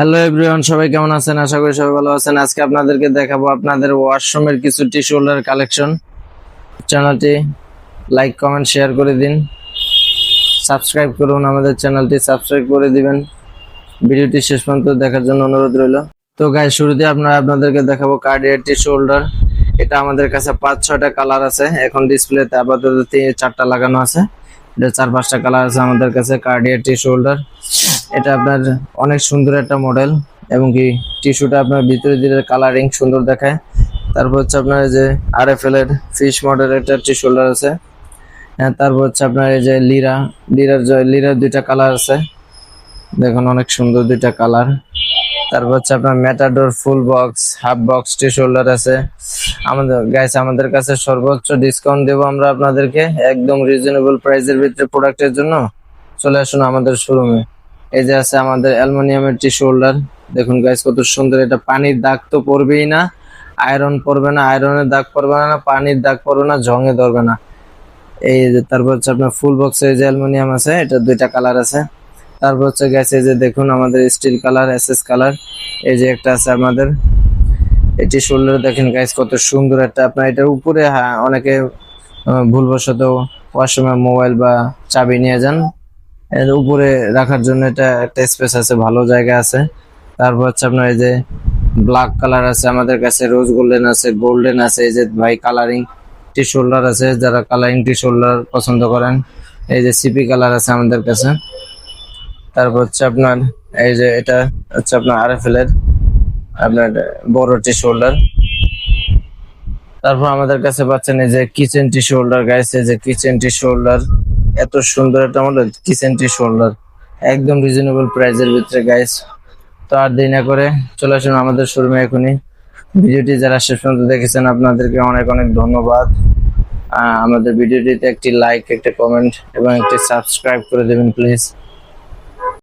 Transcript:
Hello everyone সবাই কেমন আছেন? আশা করি সবাই ভালো আছেন। আজকে আপনাদেরকে দেখাবো আপনাদের ওয়াশরুমের কিছু টিস্যু হোল্ডার কালেকশন চ্যানেলটি লাইক কমেন্ট শেয়ার করে দিন। সাবস্ক্রাইব করুন, আমাদের চ্যানেলটি সাবস্ক্রাইব করে দিবেন। ভিডিওটি শেষ পর্যন্ত দেখার জন্য অনুরোধ রইল। তো গাই শুরুতে আপনারা আপনাদেরকে দেখাবো কার্ডিয়ার টিস্যু হোল্ডার এটা আমাদের কাছে পাঁচ ছয়টা কালার আছে। এখন ডিসপ্লেতে আপাতত চারটা লাগানো আছে। এটা চার পাঁচটা কালার আছে আমাদের কাছে কার্ডিয়ার টি শোল্ডার এটা আপনার অনেক সুন্দর একটা মডেল এবং কি টিস্যুটা আপনার ভিতরে দিলে কালারিং সুন্দর দেখায়। তারপর হচ্ছে আপনার এই যে আর এফ এল এর ফিশ মডেল একটা টি শোল্ডার আছে। হ্যাঁ তারপর হচ্ছে আপনার এই যে লিরা লিরার লিরার দুইটা কালার আছে। দেখুন অনেক সুন্দর দুইটা কালার তারপর হচ্ছে আপনার Matador full box half box T shoulder আছে। আমাদের গাইস আমাদের কাছে সর্বোচ্চ ডিসকাউন্ট দেবো আমরা আপনাদেরকে, একদম রিজনেবল প্রাইসের ভিতরে প্রোডাক্টের জন্য। চলে আসুন আমাদের শোরুমে এই যে আছে আমাদের অ্যালুমিনিয়ামের টিস্যু হোল্ডার দেখুন গাইস কত সুন্দর এটা। পানির দাগ তো পড়বেই না। আয়রন পড়বে না আয়রনের দাগ পড়বে না, পানির দাগ পড়বে না জঙে ধরবে না। এই যে, তারপর হচ্ছে আপনার ফুল বক্সে যে অ্যালুমিনিয়াম আছে, এটা দুইটা কালার আছে। তারপর হচ্ছে গ্যাস এই যে দেখুন আমাদের স্টিল কালার এসএস কালার এই যে একটা আছে আমাদের। এটি শোল্ডার দেখেন গাইস কত সুন্দর একটা আপনার এটার উপরে হ্যাঁ, অনেকে ভুলবশত ওয়াশরুমে মোবাইল বা চাবি নিয়ে যান। এর উপরে রাখার জন্য এটা একটা স্পেস আছে ভালো জায়গা আছে। তারপর হচ্ছে আপনার এই যে ব্ল্যাক কালার আছে আমাদের কাছে রোজ গোল্ডেন আছে গোল্ডেন আছে এই যে ভাই কালারিং টি শোল্ডার আছে যারা কালারিং টি শোল্ডার পছন্দ করেন এই যে সিপি কালার আছে আমাদের কাছে। তারপর হচ্ছে আপনার এই যে এটা হচ্ছে আপনার আর এফ এর আপনার বড় টি শোল্ডার তারপর আমাদের কাছে পাচ্ছেন এই যে কিচেন টি শোল্ডার গাইছে যে কিচেন টি শোল্ডার এত সুন্দর একটা মডেল কিচেন টি শোল্ডার একদম রিজনেবল প্রাইসের ভিতরে গাইস তো আর দেরি না করে চলে আসুন আমাদের শোরুমে এখনই। ভিডিওটি যারা শেষ পর্যন্ত দেখেছেন, আপনাদেরকে অনেক অনেক ধন্যবাদ। আমাদের ভিডিওটিতে একটি লাইক একটা কমেন্ট এবং একটি সাবস্ক্রাইব করে দেবেন প্লিজ